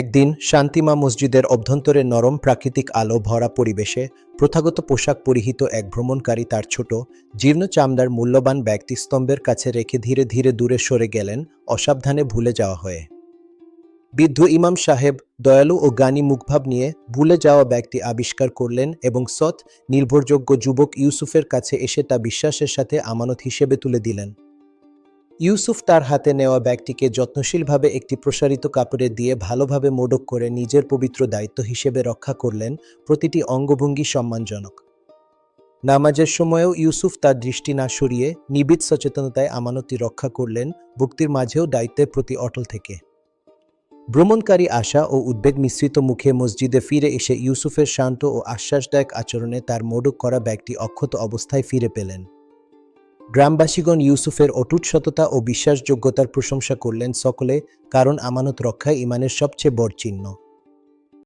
একদিন শান্তিমা মসজিদের অভ্যন্তরে নরম প্রাকৃতিক আলো ভরা পরিবেশে প্রথাগত পোশাক পরিহিত এক ভ্রমণকারী তার ছোট, জীর্ণ চামড়ার মূল্যবান ব্যাগটি স্তম্ভের কাছে রেখে ধীরে ধীরে দূরে সরে গেলেন অসাবধানে ভুলে যাওয়া হয়ে। বৃদ্ধ ইমাম সাহেব দয়ালু ও জ্ঞানী মুখভাব নিয়ে ভুলে যাওয়া ব্যক্তি আবিষ্কার করলেন এবং সৎ, নির্ভরযোগ্য যুবক ইউসুফের কাছে এসে তা বিশ্বাসের সাথে আমানত হিসেবে তুলে দিলেন। ইউসুফ তার হাতে নেওয়া ব্যাগটিকে যত্নশীলভাবে একটি প্রসারিত কাপড়ে দিয়ে ভালোভাবে মোড়ক করে নিজের পবিত্র দায়িত্ব হিসেবে রক্ষা করলেন প্রতিটি অঙ্গভঙ্গি সম্মানজনক। নামাজের সময়েও ইউসুফ তার দৃষ্টি না সরিয়ে নিবিড় সচেতনতায় আমানতটি রক্ষা করলেন ভক্তির মাঝেও দায়িত্বের প্রতি অটল থেকে। ভ্রমণকারী আশা ও উদ্বেগ মিশ্রিত মুখে মসজিদে ফিরে এসে ইউসুফের শান্ত ও আশ্বাসদায়ক আচরণে তার মোড়ক করা ব্যাগটি অক্ষত অবস্থায় ফিরে পেলেন। গ্রামবাসীগণ ইউসুফের অটুট সততা ও বিশ্বাসযোগ্যতার প্রশংসা করলেন সকলে, কারণ আমানত রক্ষায় ইমানের সবচেয়ে বড় চিহ্ন।